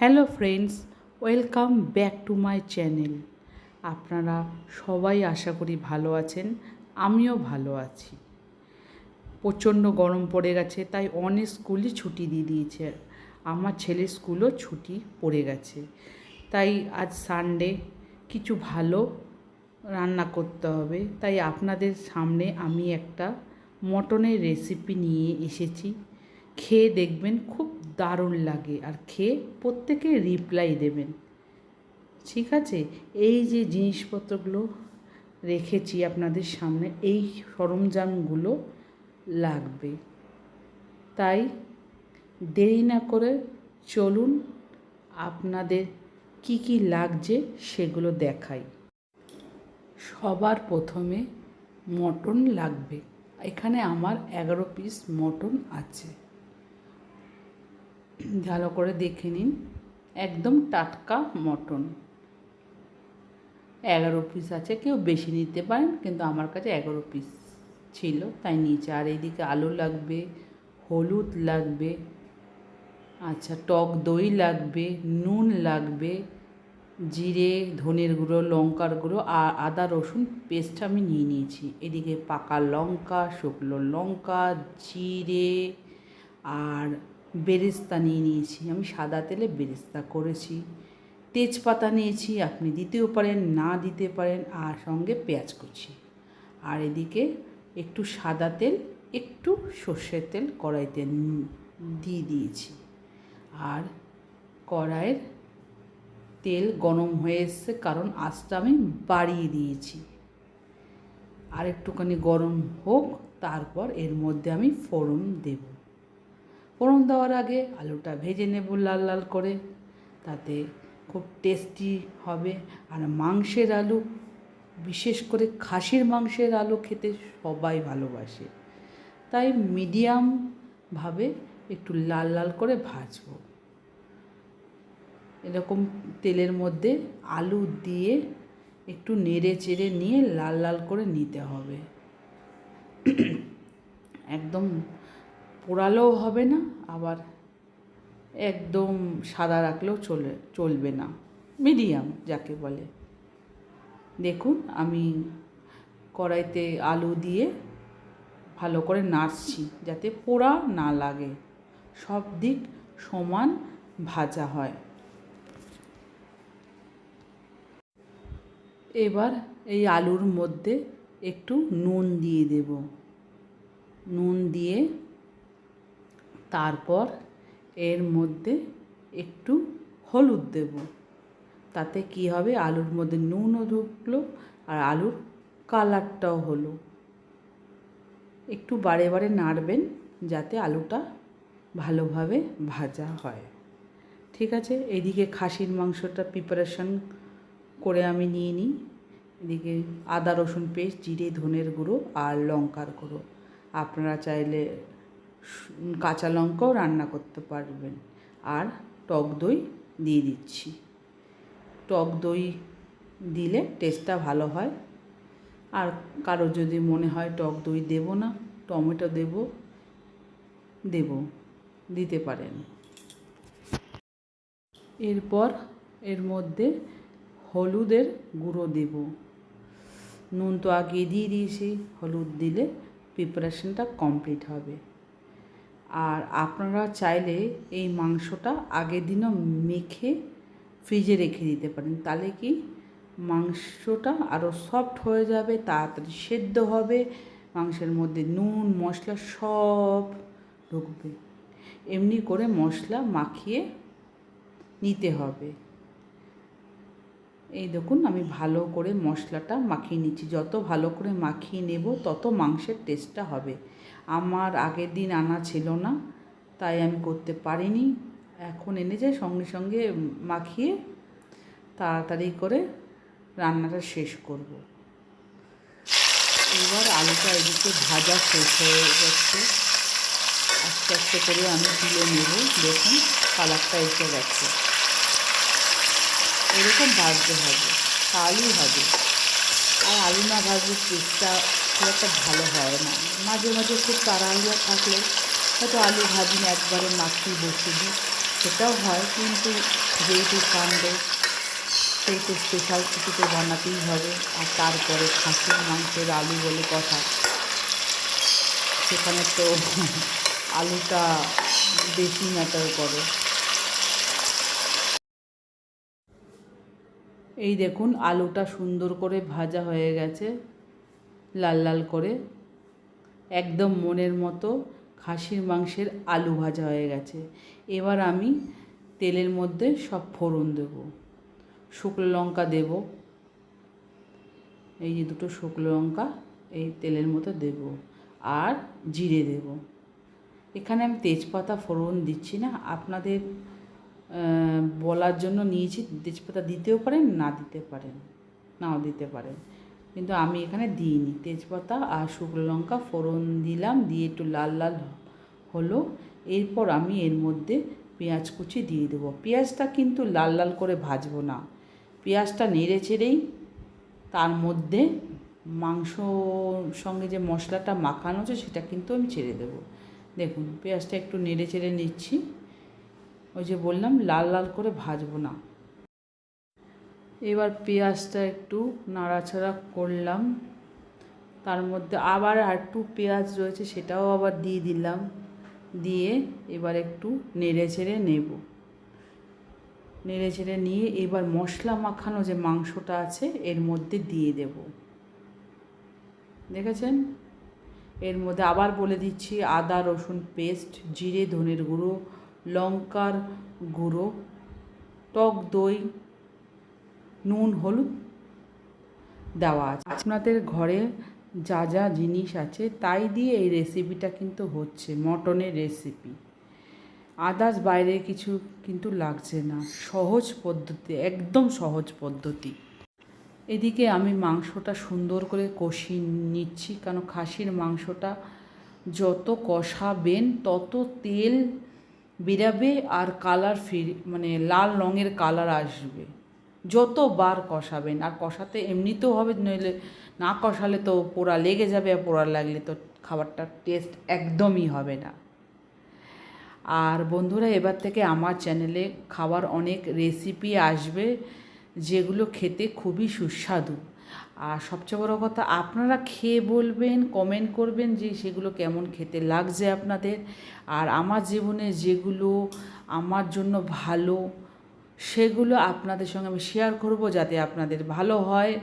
Hello friends, welcome back to my channel. আপনারা সবাই আশা করি ভালো আছেন, আমিও ভালো আছি। প্রচণ্ড গরম পড়ে গেছে, তাই অনেক স্কুলই ছুটি দিয়ে দিয়েছে। আমার ছেলের স্কুলও ছুটি পড়ে গেছে। তাই আজ সানডে কিছু ভালো রান্না করতে হবে। তাই আপনাদের সামনে আমি একটা মটনের রেসিপি নিয়ে এসেছি। খেয়ে দেখবেন খুব দারুণ লাগে আর খেয়ে প্রত্যেকে রিপ্লাই দেবেন। ঠিক আছে? এই যে জিনিসপত্রগুলো রেখেছি আপনাদের সামনে, এই সরঞ্জামগুলো লাগবে। তাই দেরি না করে চলুন আপনাদের কি কি লাগছে সেগুলো দেখাই। সবার প্রথমে মটন লাগবে। এখানে আমার এগারো পিস মটন আছে। ভালো করে দেখে নিন। একদম টাটকা মটন। এগারো পিস আছে, কেউ বেশি নিতে পারেন, কিন্তু আমার কাছে এগারো পিস ছিল, তাই নিচে আর এইদিকে আলু লাগবে, হলুদ লাগবে আচ্ছা টক দই লাগবে, নুন লাগবে, জিরে, ধনের গুঁড়ো, লঙ্কার গুঁড়ো, আর আদা, রসুন পেস্ট আমি নিয়ে নিয়েছি। এদিকে পাকা লঙ্কা, শুকনো লঙ্কা, জিরে, আর বেরেস্তা নিয়ে নিয়েছি। আমি সাদা তেলে বেরেস্তা করেছি। তেজপাতা নিয়েছি, আপনি দিতেও পারেন, না দিতে পারেন, আর সঙ্গে পেঁয়াজ কুচি। আর এদিকে একটু সাদা তেল, একটু সর্ষের তেল কড়াইতে দিয়ে দিয়েছি। আর কড়াইয়ের তেল গরম হয়ে এসছে, কারণ আঁচটা আমি বাড়িয়ে দিয়েছি। আর একটুখানি গরম হোক, তারপর এর মধ্যে আমি ফোড়ন দেব। ফোড়ন দেওয়ার আগে আলুটা ভেজে নেব লাল লাল করে। তাতে খুব টেস্টি হবে। আর মাংসের আলু, বিশেষ করে খাসির মাংসের আলু খেতে সবাই ভালোবাসে। তাই মিডিয়ামভাবে একটু লাল লাল করে ভাজবো। এরকম তেলের মধ্যে আলু দিয়ে একটু নেড়ে চেড়ে নিয়ে লাল লাল করে নিতে হবে। একদম পোড়ালেও হবে না, আবার একদম সাদা রাখলেও চলে, চলবে না। মিডিয়াম যাকে বলে। দেখুন, আমি কড়াইতে আলু দিয়ে ভালো করে নাড়ছি যাতে পোড়া না লাগে। সব দিক সমান ভাজা হয়। এবার এই আলুর মধ্যে একটু নুন দিয়ে দেব। নুন দিয়ে তারপর এর মধ্যে একটু হলুদ দেব। তাতে কি হবে? আলুর মধ্যে নুনও ঢুকলো আর আলুর কালারটাও হলো। একটু বারে বারে নাড়বেন যাতে আলুটা ভালোভাবে ভাজা হয়। ঠিক আছে? এদিকে খাসির মাংসটা প্রিপারেশন করে আমি নিয়ে নিই। এদিকে আদা রসুন পেস্ট, জিরে, ধনের গুঁড়ো আর লঙ্কার গুঁড়ো। আপনারা চাইলে কাঁচা লঙ্কাও রান্না করতে পারবেন। আর টক দই দিয়ে দিচ্ছি। টক দই দিলে টেস্টটা ভালো হয়। আর কারও যদি মনে হয় টক দই দেব না, টমেটো দেব দেব, দিতে পারেন। এরপর এর মধ্যে হলুদের গুঁড়ো দেব। নুন তো আগে দিয়ে দিয়েছি। হলুদ দিলে প্রিপারেশনটা কমপ্লিট হবে। আর আপনারা চাইলে এই মাংসটা আগের দিনও মেখে ফ্রিজে রেখে দিতে পারেন। তাহলে কি মাংসটা আরও সফট হয়ে যাবে, তাড়াতাড়ি সেদ্ধ হবে, মাংসের মধ্যে নুন, মশলা সব ঢুকবে। এমনি করে মশলা মাখিয়ে নিতে হবে। এই দেখুন, আমি ভালো করে মশলাটা মাখিয়ে নিচ্ছি। যত ভালো করে মাখিয়ে নেব, তত মাংসের টেস্টটা হবে। আমার আগের দিন আনা ছিল না, তাই আমি করতে পারিনি। এখন এনে যাই সঙ্গে সঙ্গে মাখিয়ে তাড়াতাড়ি করে রান্নাটা শেষ করব। এবার আলুটা এদিকে ভাজা শেষ হয়ে যাচ্ছে আস্তে আস্তে করে আমি তুলে নেব। দেখুন কালারটা এসে গেছে। এরকম ভাজতে হবে তাহলেই হবে। আর আলু না ভাজলে টেস্টটা খুব একটা ভালো হয় না। মাঝে মাঝে খুব তাড়াহুড়া থাকলে হয়তো আলু ভাজি না একবারে মাখিয়ে বসিয়ে দিই। সেটাও হয়, কিন্তু যেহেতু সানডে সেই তো স্পেশাল কিছু তো বানাতেই হবে। আর তারপরে খাসির মাংসের আলু বলে কথা। সেখানে তো আলুটা বেশি ম্যাটার করে। এই দেখুন, আলুটা সুন্দর করে ভাজা হয়ে গেছে, লাল লাল করে। একদম মনের মতো খাসির মাংসের আলু ভাজা হয়ে গেছে। এবার আমি তেলের মধ্যে সব ফোড়ন দেব। শুকনো লঙ্কা দেব। এই যে দুটো শুকনো লঙ্কা, এই তেলের মতো দেব। আর জিরে দেব। এখানে আমি তেজপাতা ফোড়ন দিচ্ছি না। আপনাদের বলার জন্য নিয়েছি, তেজপাতা দিতেও পারেন, না দিতে পারেন, নাও দিতে পারেন। কিন্তু আমি এখানে দিইনি। তেজপাতা আর শুকনো লঙ্কা ফোড়ন দিলাম, দিয়ে একটু লাল লাল হলো। এরপর আমি এর মধ্যে পেঁয়াজ কুচি দিয়ে দেবো। পেঁয়াজটা কিন্তু লাল লাল করে ভাজবো না। পেঁয়াজটা নেড়ে চেড়েই তার মধ্যে মাংস সঙ্গে যে মশলাটা মাখানো আছে সেটা কিন্তু আমি ছেড়ে দেবো। দেখুন, পেঁয়াজটা একটু নেড়ে চেড়ে নিচ্ছি। ওই যে বললাম, লাল লাল করে ভাজবো না। এবার পেঁয়াজটা একটু নাড়াচাড়া করলাম। তার মধ্যে আবার একটু পেঁয়াজ রয়েছে, সেটাও আবার দিয়ে দিলাম। দিয়ে এবার একটু নেড়ে ছেড়ে নেব। নেড়ে ছেড়ে নিয়ে এবার মশলা মাখানো যে মাংসটা আছে, এর মধ্যে দিয়ে দেব। দেখেছেন? এর মধ্যে আবার বলে দিচ্ছি আদা, রসুন পেস্ট, জিরে, ধনের গুঁড়ো লঙ্কার গুঁড়ো, টক দই, নুন, হলুদ দেওয়া আছে। আপনাদের ঘরে যা যা জিনিস আছে, তাই দিয়ে এই রেসিপিটা কিন্তু হচ্ছে, মটনের রেসিপি আদার্স বাইরে কিছু কিন্তু লাগছে না, সহজ পদ্ধতি, একদম সহজ পদ্ধতি। এদিকে আমি মাংসটা সুন্দর করে কষিয়ে নিচ্ছি কারণ খাসির মাংসটা যত কষাবেন, তত তেল বেরাবে আর কালার ফির মানে লাল রঙের কালার আসবে। যতবার কষাবেন, আর কষাতে এমনিতেও হবে, নইলে না কষালে তো পোড়া লেগে যাবে আর পোড়া লাগলে তো খাবারটার টেস্ট একদমই হবে না। আর বন্ধুরা, এবার থেকে আমার চ্যানেলে খাবার অনেক রেসিপি আসবে, যেগুলো খেতে খুবই সুস্বাদু। আর সবচেয়ে বড় কথা, আপনারা খেয়ে বলবেন কমেন্ট করবেন যে সেগুলো কেমন খেতে লাগছে আপনাদের। আর আমার জীবনে যেগুলো আমার জন্য ভালো, সেগুলো আপনাদের সঙ্গে আমি শেয়ার করব যাতে আপনাদের ভালো হয়।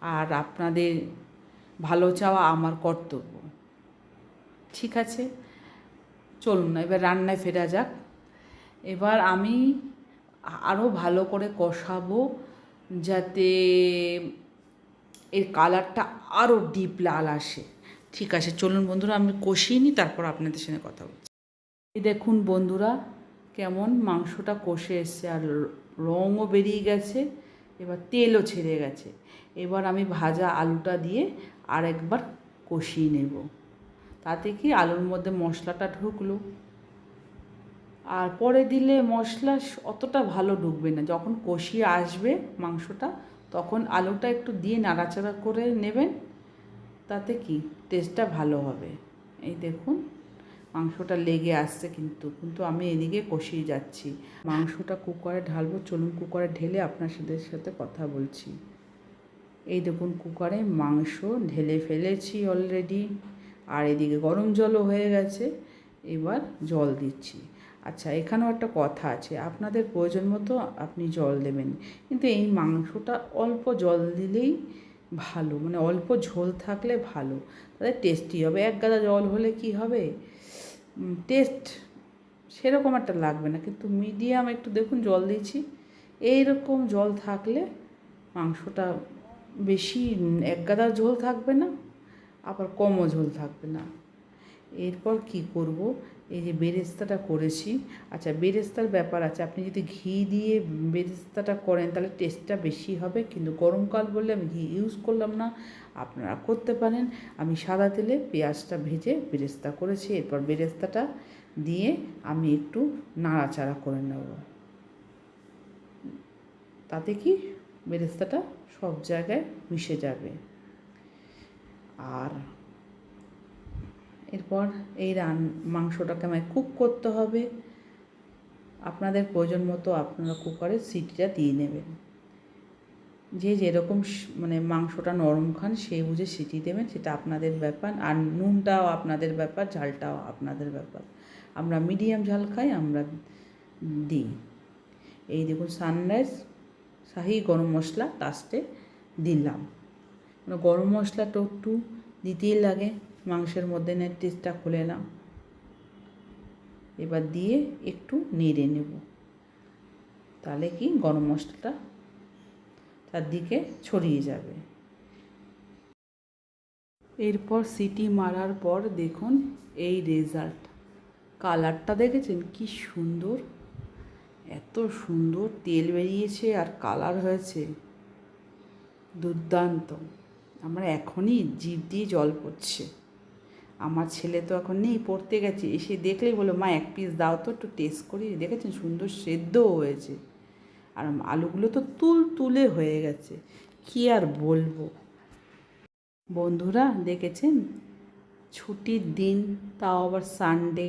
আর আপনাদের ভালো চাওয়া আমার কর্তব্য। ঠিক আছে? চলুন না, এবার রান্নায় ফেরা যাক। এবার আমি আরও ভালো করে কষাবো। যাতে এর কালারটা আরও ডিপ লাল আসে। ঠিক আছে, চলুন বন্ধুরা, আমি কষিয়ে নিই, তারপর আপনাদের সঙ্গে কথা বলছি। এই দেখুন বন্ধুরা, কেমন মাংসটা কষে এসছে, আর রঙও বেরিয়ে গেছে, এবার তেলও ছেড়ে গেছে। এবার আমি ভাজা আলুটা দিয়ে আর একবার কষিয়ে নেব। তাতে কি আলুর মধ্যে মশলাটা ঢুকলো? আর পরে দিলে মশলা অতটা ভালো ঢুকবে না। যখন কষিয়ে আসবে মাংসটা, তখন আলুটা একটু দিয়ে নাড়াচাড়া করে নেবেন, তাতে কি? টেস্টটা ভালো হবে। এই দেখুন, মাংসটা লেগে আসছে কিন্তু। কিন্তু আমি এদিকে কষিয়ে যাচ্ছি। মাংসটা কুকারে ঢালবো, চলুন কুকারে ঢেলে আপনার সাথে সাথে কথা বলছি। এই দেখুন, কুকারে মাংস ঢেলে ফেলেছি অলরেডি আর এদিকে গরম জলও হয়ে গেছে। এবার জল দিচ্ছি। আচ্ছা এখানেও একটা কথা আছে, আপনাদের প্রয়োজন মতো আপনি জল দেবেন, কিন্তু এই মাংসটা অল্প জল দিলেই ভালো মানে অল্প ঝোল থাকলে ভালো, তাহলে টেস্টি হবে। এক গাদা জল হলে কি হবে? টেস্ট সেরকম একটা লাগবে না, কিন্তু মিডিয়াম একটু দেখুন জল দিয়েছি এইরকম জল থাকলে মাংসটা বেশি এক গাদার ঝোল থাকবে না, আবার কমও ঝোল থাকবে না। এরপর কি করব? এই যে বেরেস্তাটা করেছি। আচ্ছা বেরেস্তার ব্যাপার আছে। আপনি যদি ঘি দিয়ে বেরেস্তাটা করেন, তাহলে টেস্টটা বেশি হবে। কিন্তু গরমকাল বললে আমি ঘি ইউজ করলাম না। আপনারা করতে পারেন। আমি সাদা তেলে পেঁয়াজটা ভেজে বেরেস্তা করেছি। এরপর বেরেস্তাটা দিয়ে আমি একটু নাড়াচাড়া করে নেব। তাতে কি? বেরেস্তাটা সব জায়গায় মিশে যাবে। আর এরপর এই রান, মাংসটাকে আমায় কুক করতে হবে। আপনাদের প্রয়োজন মতো আপনারা কুকারে সিটিটা দিয়ে নেবেন। যে যেরকম মানে মাংসটা নরম খান সেই বুঝে সিটি দেবেন, সেটা আপনাদের ব্যাপার। আর নুনটাও আপনাদের ব্যাপার, ঝালটাও আপনাদের ব্যাপার। আমরা মিডিয়াম ঝাল খাই, আমরা দিই। এই দেখুন সানরাইজ শাহি গরম মশলা লাস্টে দিলাম। মানে গরম মশলাটা একটু দিতেই লাগে। মাংসের মধ্যে না টেস্টটা খুলে নাও এবার দিয়ে একটু নেড়ে নেব। তাহলে কি গরম মশলাটা চারদিকে ছড়িয়ে যাবে। এরপর সিটি মারার পর দেখুন এই রেজাল্ট। কালারটা দেখেছেন? কি সুন্দর। এত সুন্দর তেল বেরিয়েছে আর কালার হয়েছে। দুর্দান্ত। আমার এখনই জিভ দিয়ে জল পড়ছে। আমার ছেলে তো এখন নেই, পড়তে গেছে। এসে দেখলেই বলো মা, এক পিস দাও তো, একটু টেস্ট করি দেখেছেন? সুন্দর সেদ্ধও হয়েছে। আর আলুগুলো তো তুল তুলে হয়ে গেছে। কি আর বলব? বন্ধুরা, দেখেছেন? ছুটির দিন, তাও আবার সানডে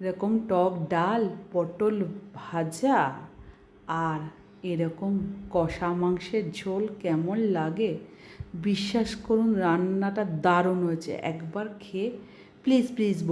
এরকম টক ডাল, পটল ভাজা আর এরকম কষা মাংসের ঝোল কেমন লাগে? বিশ্বাস করুন রান্নাটা দারুণ হয়েছে। একবার খেয়ে প্লিজ প্লিজ বল